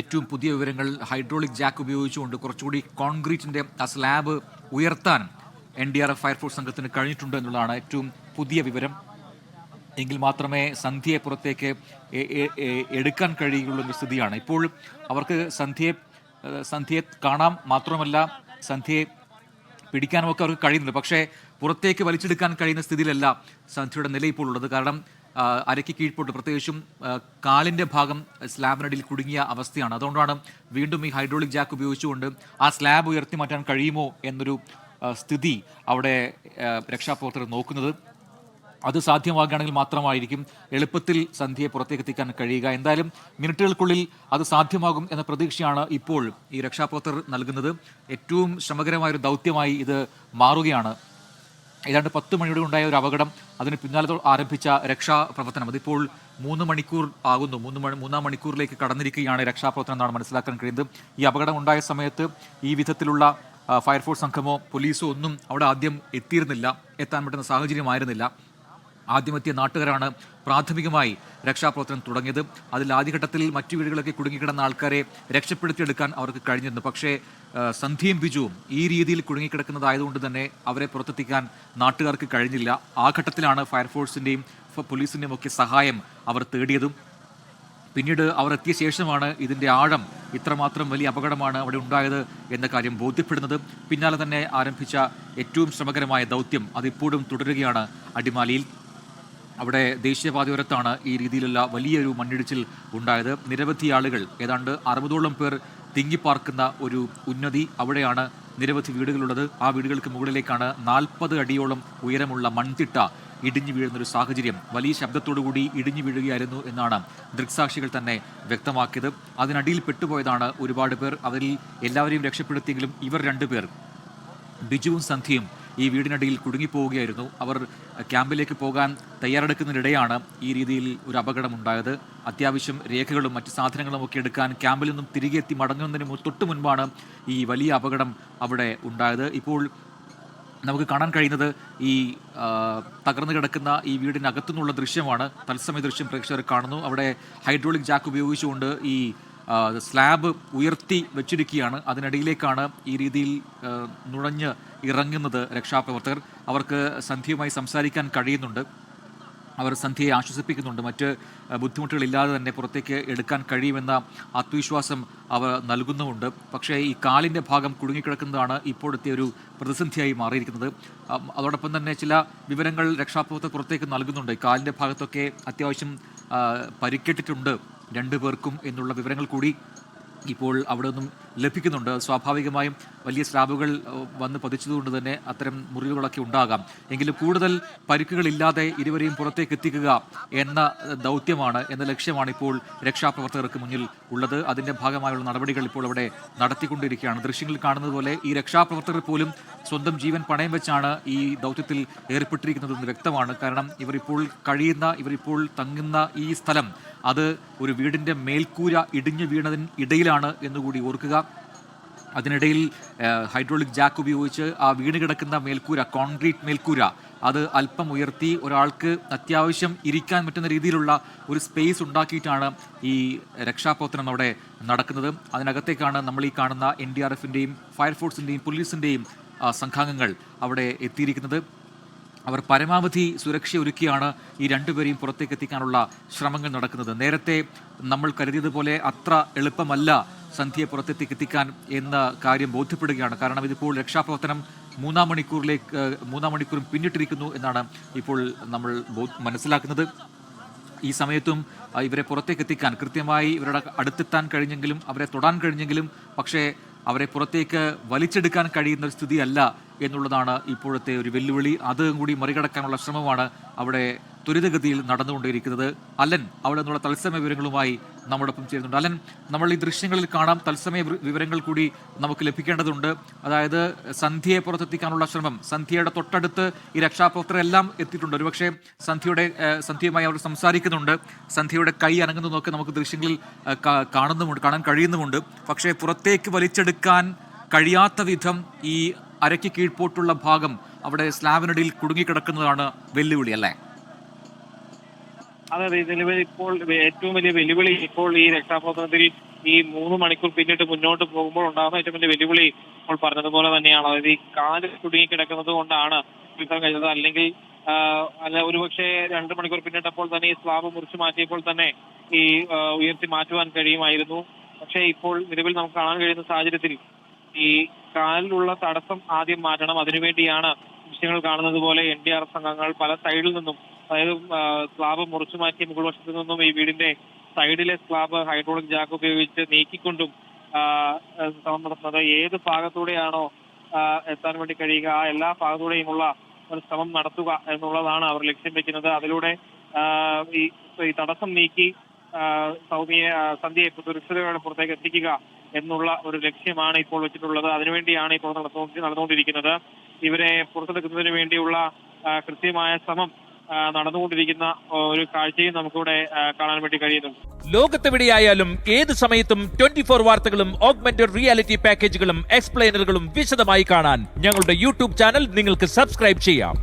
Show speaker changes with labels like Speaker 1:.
Speaker 1: ഏറ്റവും പുതിയ വിവരങ്ങൾ ഹൈഡ്രോളിക് ജാക്ക് ഉപയോഗിച്ചുകൊണ്ട് കുറച്ചുകൂടി കോൺക്രീറ്റിന്റെ ആ സ്ലാബ് ഉയർത്താൻ N D R F fire force സംഘത്തിന് കഴിഞ്ഞിട്ടുണ്ട് എന്നുള്ളതാണ് ഏറ്റവും പുതിയ വിവരം. എങ്കിൽ മാത്രമേ സന്ധ്യയെ പുറത്തേക്ക് എടുക്കാൻ കഴിയുള്ളൂ എന്ന സ്ഥിതിയാണ്. ഇപ്പോൾ അവർക്ക് സന്ധ്യയെ സന്ധ്യയെ കാണാം മാത്രമല്ല സന്ധ്യയെ പിടിക്കാനുമൊക്കെ അവർക്ക് കഴിയുന്നുണ്ട്. പക്ഷേ പുറത്തേക്ക് വലിച്ചെടുക്കാൻ കഴിയുന്ന സ്ഥിതിയിലല്ല സന്ധ്യയുടെ നില ഇപ്പോൾ ഉള്ളത്. കാരണം അരയ്ക്ക് കീഴ്പോട്ട്. പ്രത്യേകിച്ചും കാലിന്റെ ഭാഗം സ്ലാബിനടിയിൽ കുടുങ്ങിയ അവസ്ഥയാണ്. അതുകൊണ്ടാണ് വീണ്ടും ഈ ഹൈഡ്രോളിക് ജാക്ക് ഉപയോഗിച്ചുകൊണ്ട് ആ സ്ലാബ് ഉയർത്തി മാറ്റാൻ കഴിയുമോ എന്നൊരു സ്ഥിതി അവിടെ രക്ഷാപ്രവർത്തകർ നോക്കുന്നത്. അത് സാധ്യമാകുകയാണെങ്കിൽ മാത്രമായിരിക്കും എളുപ്പത്തിൽ സന്ധ്യയെ പുറത്തേക്ക് എത്തിക്കാൻ കഴിയുക. എന്തായാലും മിനിറ്റുകൾക്കുള്ളിൽ അത് സാധ്യമാകും എന്ന പ്രതീക്ഷയാണ് ഇപ്പോൾ ഈ രക്ഷാപ്രവർത്തകർ നൽകുന്നത്. ഏറ്റവും ശ്രമകരമായ ഒരു ദൗത്യമായി ഇത് മാറുകയാണ്. ഏതാണ്ട് പത്ത് മണിയോടെ ഉണ്ടായ ഒരു അപകടം അതിന് പിന്നാലെ ആരംഭിച്ച രക്ഷാപ്രവർത്തനം. അതിപ്പോൾ മൂന്ന് മണിക്കൂർ ആകുന്നു. മൂന്ന് മണി മൂന്നാം മണിക്കൂറിലേക്ക് കടന്നിരിക്കുകയാണ് രക്ഷാപ്രവർത്തനം എന്നാണ് മനസ്സിലാക്കാൻ കഴിയുന്നത്. ഈ അപകടം ഉണ്ടായ സമയത്ത് ഈ വിധത്തിലുള്ള ഫയർഫോഴ്സ് സംഘമോ പോലീസോ ഒന്നും അവിടെ ആദ്യം എത്തിയിരുന്നില്ല. എത്താൻ പറ്റുന്ന സാഹചര്യമായിരുന്നില്ല. ആദ്യമെത്തിയ നാട്ടുകാരാണ് പ്രാഥമികമായി രക്ഷാപ്രവർത്തനം തുടങ്ങിയത്. അതിൽ ആദ്യഘട്ടത്തിൽ മറ്റു വീടുകളൊക്കെ കുടുങ്ങിക്കിടന്ന ആൾക്കാരെ രക്ഷപ്പെടുത്തിയെടുക്കാൻ അവർക്ക് കഴിഞ്ഞിരുന്നു. പക്ഷേ സന്ധ്യയും ബിജുവും ഈ രീതിയിൽ കുടുങ്ങിക്കിടക്കുന്നതായതുകൊണ്ട് തന്നെ അവരെ പുറത്തെത്തിക്കാൻ നാട്ടുകാർക്ക് കഴിഞ്ഞില്ല. ആ ഘട്ടത്തിലാണ് ഫയർഫോഴ്സിന്റെയും പോലീസിന്റെയും ഒക്കെ സഹായം അവർ തേടിയതും. പിന്നീട് അവർ എത്തിയ ശേഷമാണ് ഇതിന്റെ ആഴം ഇത്രമാത്രം വലിയ അപകടമാണ് അവിടെ ഉണ്ടായത് എന്ന കാര്യം ബോധ്യപ്പെടുന്നത്. പിന്നാലെ തന്നെ ആരംഭിച്ച ഏറ്റവും ശ്രമകരമായ ദൗത്യം അതിപ്പോഴും തുടരുകയാണ് അടിമാലിയിൽ. അവിടെ ദേശീയപാതയോരത്താണ് ഈ രീതിയിലുള്ള വലിയൊരു മണ്ണിടിച്ചിൽ ഉണ്ടായത്. നിരവധി ആളുകൾ ഏതാണ്ട് അറുപതോളം പേർ തിങ്ങിപ്പാർക്കുന്ന ഒരു ഉന്നതി അവിടെയാണ് നിരവധി വീടുകളുള്ളത്. ആ വീടുകൾക്ക് മുകളിലേക്കാണ് നാൽപ്പത് അടിയോളം ഉയരമുള്ള മൺതിട്ട ഇടിഞ്ഞു വീഴുന്ന ഒരു സാഹചര്യം. വലിയ ശബ്ദത്തോടുകൂടി ഇടിഞ്ഞു വീഴുകയായിരുന്നു എന്നാണ് ദൃക്സാക്ഷികൾ തന്നെ വ്യക്തമാക്കിയത്. അതിനടിയിൽ പെട്ടുപോയതാണ് ഒരുപാട് പേർ. അവരിൽ എല്ലാവരെയും രക്ഷപ്പെടുത്തിയെങ്കിലും ഇവർ രണ്ടുപേർ. ബിജുവും സന്ധ്യയും ഈ വീടിനടിയിൽ കുടുങ്ങിപ്പോവുകയായിരുന്നു. അവർ ക്യാമ്പിലേക്ക് പോകാൻ തയ്യാറെടുക്കുന്നതിനിടെയാണ് ഈ രീതിയിൽ ഒരു അപകടമുണ്ടായത്. അത്യാവശ്യം രേഖകളും മറ്റ് സാധനങ്ങളും ഒക്കെ എടുക്കാൻ ക്യാമ്പിൽ നിന്നും തിരികെ എത്തി മടങ്ങുന്നതിന് തൊട്ട് മുൻപാണ് ഈ വലിയ അപകടം അവിടെ ഉണ്ടായത്. ഇപ്പോൾ നമുക്ക് കാണാൻ കഴിയുന്നത് ഈ തകർന്നു കിടക്കുന്ന ഈ വീടിനകത്തു നിന്നുള്ള ദൃശ്യമാണ്. തത്സമയ ദൃശ്യം പ്രേക്ഷകർ കാണുന്നു. അവിടെ ഹൈഡ്രോളിക് ജാക്ക് ഉപയോഗിച്ചുകൊണ്ട് ഈ സ്ലാബ് ഉയർത്തി വെച്ചിരിക്കുകയാണ്. അതിനിടയിലേക്കാണ് ഈ രീതിയിൽ നുഴഞ്ഞ് ഇറങ്ങുന്നത് രക്ഷാപ്രവർത്തകർ. അവർക്ക് സന്ധ്യയുമായി സംസാരിക്കാൻ കഴിയുന്നുണ്ട്. അവർ സന്ധ്യയെ ആശ്വസിപ്പിക്കുന്നുണ്ട്. മറ്റ് ബുദ്ധിമുട്ടുകളില്ലാതെ തന്നെ പുറത്തേക്ക് എടുക്കാൻ കഴിയുമെന്ന ആത്മവിശ്വാസം അവർ നൽകുന്നുമുണ്ട്. പക്ഷേ ഈ കാലിന്റെ ഭാഗം കുടുങ്ങിക്കിടക്കുന്നതാണ് ഇപ്പോഴത്തെ ഒരു പ്രതിസന്ധിയായി മാറിയിരിക്കുന്നത്. അതോടൊപ്പം തന്നെ ചില വിവരങ്ങൾ രക്ഷാപ്രവർത്തകർ പുറത്തേക്ക് നൽകുന്നുണ്ട്. കാലിന്റെ ഭാഗത്തൊക്കെ അത്യാവശ്യം പരിക്കേറ്റിട്ടുണ്ട്. രണ്ടു പേർക്കും എന്നുള്ള വിവരങ്ങൾ കൂടി ഇപ്പോൾ അവിടെ നിന്നും ലഭിക്കുന്നുണ്ട്. സ്വാഭാവികമായും വലിയ സ്ലാബുകൾ വന്ന് പതിച്ചതുകൊണ്ട് തന്നെ അത്തരം മുറിവുകളൊക്കെ ഉണ്ടാകാം. എങ്കിലും കൂടുതൽ പരിക്കുകളില്ലാതെ ഇരുവരെയും പുറത്തേക്ക് എത്തിക്കുക എന്ന ദൗത്യമാണ് എന്ന ലക്ഷ്യമാണ് ഇപ്പോൾ രക്ഷാപ്രവർത്തകർക്ക് മുന്നിൽ ഉള്ളത്. അതിന്റെ ഭാഗമായുള്ള നടപടികൾ ഇപ്പോൾ അവിടെ നടത്തിക്കൊണ്ടിരിക്കുകയാണ്. ദൃശ്യങ്ങളിൽ കാണുന്നത് പോലെ ഈ രക്ഷാപ്രവർത്തകർ പോലും സ്വന്തം ജീവൻ പണയം വെച്ചാണ് ഈ ദൗത്യത്തിൽ ഏർപ്പെട്ടിരിക്കുന്നതെന്ന് വ്യക്തമാണ്. കാരണം ഇവരിപ്പോൾ കഴിയുന്ന ഇവരിപ്പോൾ തങ്ങുന്ന ഈ സ്ഥലം അത് ഒരു വീടിന്റെ മേൽക്കൂര ഇടിഞ്ഞു വീണതിന് ഇടയിലാണ്. എന്നുകൂടി ഓർക്കുക. അതിനിടയിൽ ഹൈഡ്രോളിക് ജാക്ക് ഉപയോഗിച്ച് ആ വീണ് കിടക്കുന്ന മേൽക്കൂര കോൺക്രീറ്റ് മേൽക്കൂര അത് അല്പം ഉയർത്തി ഒരാൾക്ക് അത്യാവശ്യം ഇരിക്കാൻ പറ്റുന്ന രീതിയിലുള്ള ഒരു സ്പേസ് ഉണ്ടാക്കിയിട്ടാണ് ഈ രക്ഷാപ്രവർത്തനം അവിടെ നടക്കുന്നത്. അതിനകത്തേക്കാണ് നമ്മൾ ഈ കാണുന്ന എൻ ഡി ആർ എഫിന്റെയും ഫയർഫോഴ്സിന്റെയും പോലീസിന്റെയും സംഘാംഗങ്ങൾ അവിടെ എത്തിയിരിക്കുന്നത്. അവർ പരമാവധി സുരക്ഷ ഒരുക്കിയാണ് ഈ രണ്ടുപേരെയും പുറത്തേക്ക് എത്തിക്കാനുള്ള ശ്രമങ്ങൾ നടക്കുന്നത്. നേരത്തെ നമ്മൾ കരുതിയതുപോലെ അത്ര എളുപ്പമല്ല സന്ധ്യയെ പുറത്തേക്ക് എത്തിക്കാൻ എന്ന കാര്യം ബോധ്യപ്പെടുകയാണ്. കാരണം ഇതിപ്പോൾ രക്ഷാപ്രവർത്തനം മൂന്നാം മണിക്കൂറിലേക്ക് മൂന്നാം മണിക്കൂറും പിന്നിട്ടിരിക്കുന്നു എന്നാണ് ഇപ്പോൾ നമ്മൾ മനസ്സിലാക്കുന്നത്. ഈ സമയത്തും ഇവരെ പുറത്തേക്ക് എത്തിക്കാൻ കൃത്യമായി ഇവരുടെ അടുത്തെത്താൻ കഴിഞ്ഞെങ്കിലും അവരെ തൊടാൻ കഴിഞ്ഞെങ്കിലും പക്ഷേ അവരെ പുറത്തേക്ക് വലിച്ചെടുക്കാൻ കഴിയുന്ന ഒരു സ്ഥിതിയല്ല എന്നുള്ളതാണ് ഇപ്പോഴത്തെ ഒരു വെല്ലുവിളി. അതും കൂടി മറികടക്കാനുള്ള ശ്രമമാണ് അവിടെ ത്വരിതഗതിയിൽ നടന്നുകൊണ്ടിരിക്കുന്നത്. അലൻ അവിടെ നിന്നുള്ള തത്സമയ വിവരങ്ങളുമായി നമ്മോടൊപ്പം ചേരുന്നുണ്ട്. അലൻ നമ്മൾ ഈ ദൃശ്യങ്ങളിൽ കാണാം. തത്സമയ വിവരങ്ങൾ കൂടി നമുക്ക് ലഭിക്കേണ്ടതുണ്ട്. അതായത് സന്ധ്യയെ പുറത്തെത്തിക്കാനുള്ള ശ്രമം. സന്ധ്യയുടെ തൊട്ടടുത്ത് ഈ രക്ഷാപ്രവർത്തകരെല്ലാം എത്തിയിട്ടുണ്ട്. ഒരുപക്ഷെ സന്ധ്യയുടെ സന്ധ്യയുമായി അവർ സംസാരിക്കുന്നുണ്ട്. സന്ധ്യയുടെ കൈ അനങ്ങുന്നതൊക്കെ നമുക്ക് ദൃശ്യങ്ങളിൽ കാണുന്നുമുണ്ട് കാണാൻ കഴിയുന്നുമുണ്ട്. പക്ഷേ പുറത്തേക്ക് വലിച്ചെടുക്കാൻ കഴിയാത്ത വിധം ഈ അരയ്ക്ക് കീഴ്പോട്ടുള്ള ഭാഗം അവിടെ സ്ലാബിനടിയിൽ കുടുങ്ങിക്കിടക്കുന്നതാണ് വെല്ലുവിളി അല്ലേ?
Speaker 2: അതെ അതെ ഇതിൽ ഇപ്പോൾ ഏറ്റവും വലിയ വെല്ലുവിളി ഇപ്പോൾ ഈ രക്ഷാപ്രവർത്തനത്തിൽ ഈ മൂന്ന് മണിക്കൂർ പിന്നിട്ട് മുന്നോട്ട് പോകുമ്പോൾ ഉണ്ടാകുന്ന ഏറ്റവും വലിയ വെല്ലുവിളി ഇപ്പോൾ പറഞ്ഞതുപോലെ തന്നെയാണ്. അതായത് ഈ കാൽ കുടുങ്ങി കിടക്കുന്നത് കൊണ്ടാണ് യുദ്ധം കഴിഞ്ഞത്. അല്ലെങ്കിൽ അല്ല ഒരുപക്ഷെ രണ്ട് മണിക്കൂർ പിന്നിട്ടപ്പോൾ തന്നെ ഈ സ്ലാബ് മുറിച്ചു മാറ്റിയപ്പോൾ തന്നെ ഈ ഉയർത്തി മാറ്റുവാൻ കഴിയുമായിരുന്നു. പക്ഷേ ഇപ്പോൾ നിലവിൽ നമുക്ക് കാണാൻ കഴിയുന്ന സാഹചര്യത്തിൽ ഈ കാലിലുള്ള തടസ്സം ആദ്യം മാറ്റണം. അതിനുവേണ്ടിയാണ് വിഷയങ്ങൾ കാണുന്നത് പോലെ എൻ ഡി ആർ എഫ് സംഘങ്ങൾ പല സൈഡിൽ നിന്നും അതായത് സ്ലാബ് മുറിച്ചു മാറ്റിയ മുകൾ വശത്തു നിന്നും ഈ വീടിന്റെ സൈഡിലെ സ്ലാബ് ഹൈഡ്രോളിക് ജാക്ക് ഉപയോഗിച്ച് നീക്കിക്കൊണ്ടും ശ്രമം നടത്തുന്നത്. ഏത് ഭാഗത്തൂടെയാണോ എത്താൻ വേണ്ടി കഴിയുക ആ എല്ലാ ഭാഗത്തൂടെയുമുള്ള ഒരു ശ്രമം നടത്തുക എന്നുള്ളതാണ് അവർ ലക്ഷ്യം വെക്കുന്നത്. അതിലൂടെ ഈ തടസ്സം നീക്കി സൗമ്യയെ സന്ധ്യയെ സുരക്ഷിതയോടെ പുറത്തേക്ക് എത്തിക്കുക എന്നുള്ള ഒരു ലക്ഷ്യമാണ് ഇപ്പോൾ വെച്ചിട്ടുള്ളത്. അതിനുവേണ്ടിയാണ് ഇപ്പോൾ നടന്നുകൊണ്ടിരിക്കുന്നത്. ഇവരെ പുറത്തെടുക്കുന്നതിന് വേണ്ടിയുള്ള കൃത്യമായ ശ്രമം നടന്നുകൊണ്ടിരിക്കുന്ന ഒരു കാഴ്ചയും നമുക്കിവിടെ കാണാൻ വേണ്ടി കഴിയുന്നുണ്ട്.
Speaker 3: ലോകത്തെവിടെയായാലും ഏത് സമയത്തും ട്വന്റി ഫോർ വാർത്തകളും ഓഗ്മെന്റഡ് റിയാലിറ്റി പാക്കേജുകളും എക്സ്പ്ലെയിനറുകളും വിശദമായി കാണാൻ ഞങ്ങളുടെ യൂട്യൂബ് ചാനൽ നിങ്ങൾക്ക് സബ്സ്ക്രൈബ് ചെയ്യാം.